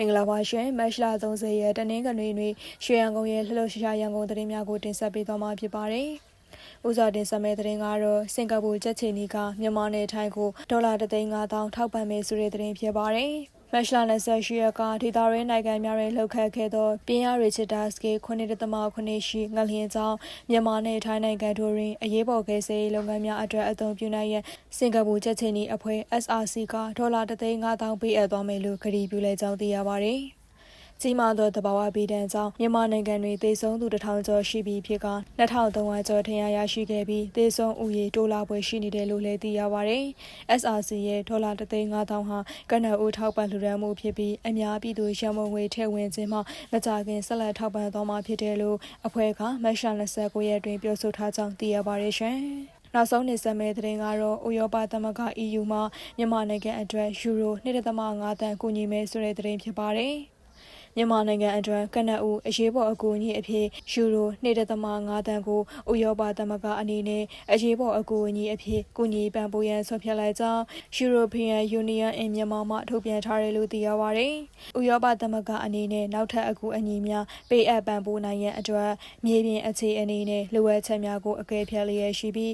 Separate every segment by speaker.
Speaker 1: မင်္ဂလာပါရှင်မတ်လ30ရက်တနင်္ဂနွေနေ့ရွှေရန်ကုန်ရဲ့လှလှရှားရှားရန်ကုန်သတင်းများကိုတင်ဆက်ပေးသွားမှာဖြစ်ပါတယ်။ဦးစွာတင်ဆက်မယ့်သတင်းကတော့စင်ကာပူချက်ချီနီကမြန်မာနယ်ထိုင်းကိုဒေါ်လာ3,500ထောက်ပံ့မယ်ဆိုတဲ့သတင်းဖြစ်ပါတယ်။ မက်ရှလာ28ရက်ကဒေတာရင်းနိုင်ငံများတွင်လှုပ်ခတ်ခဲ့သောပြင်းရရီချစ်တာစကေ9.9ရှိငလျင်ကြောင်းမြန်မာနဲ့ထိုင်းနိုင်ငံတို့တွင်အရေးပေါ်ကယ်ဆယ်ရေးလုပ်ငန်းများအတွက်အသုံးပြုနိုင်ရန်စင်ကာပူချက်ချင်းဤအဖွဲ့ SRC ကဒေါ်လာ3,500ပေးအပ်သွားမယ်လို့ကြေညာပြုလိုက်ကြောင်းသိရပါသည်။ ကြီးမားသောတဘာဝပြည်တန်းကြောင့်မြန်မာနိုင်ငံတွင်သေဆုံးသူတစ်ထောင်ကျော်ရှိပြီးဖြစ်က2300ကျော်ထင်ရရရှိခဲ့ပြီးသေဆုံးဥယေတိုးလာပွဲရှိနေတယ်လို့လည်းသိရပါတယ်။ SRC ရဲ့ဒေါ်လာ3,500ဟာကနအူထောက်ပံ့လှူဒါန်းမှုဖြစ်ပြီးအများပြည်သူရန်မုံငွေထည့်ဝင်ခြင်းမှာမကြခင်ဆက်လက်ထောက်ပံ့သွားမှာဖြစ်တယ်လို့အဖွဲ့ကမတ်လ29ရက်တွင်ပြောဆိုထားကြောင်းသိရပါတယ်ရှင်။နောက်ဆုံးနေဆက်မဲ့တဲ့တင်ကတော့ဥရောပသမဂ္ဂ EU မှမြန်မာနိုင်ငံအတွက်ယူရို2.5တန်ကူညီမယ်ဆိုတဲ့တင်ဖြစ်ပါတယ်။ မြန်မာနိုင်ငံအတွင်းကနအူအရေးပေါ်အကူအညီအဖြစ်ယူရို2.5တန်ကိုဥရောပသမဂ္ဂအနေနဲ့အရေးပေါ်အကူအညီအဖြစ်ကူညီပံ့ပိုးရန်ဆွဖြတ်လိုက်ကြောင်း European Union in မြန်မာမှထုတ်ပြန်ထားတယ်လို့သိရပါတယ်။ဥရောပသမဂ္ဂအနေနဲ့နောက်ထပ်အကူအညီများပေးအပ်ပံ့ပိုးနိုင်ရန်အတွက်မြေပြင်အခြေအနေနဲ့လိုအပ်ချက်များကိုအကဲဖြတ်လျက်ရှိပြီး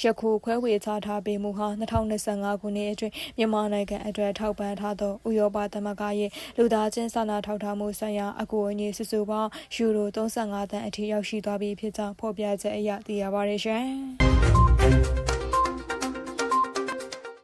Speaker 1: ယခုခွဲဝေချထားပေးမှုဟာ2025ခုနှစ်အတွင်းမြန်မာနိုင်ငံအတွက်ထောက်ပံ့ထားသောဥရောပသမဂ္ဂရဲ့လူသားချင်းစာနာထောက်ထားမှုဆိုင်ရာအကူအညီစုစုပေါင်းယူရို35တန်အထိရောက်ရှိသွားပြီဖြစ်ကြောင်းဖော်ပြချက်အရသိရပါတယ်ရှင်။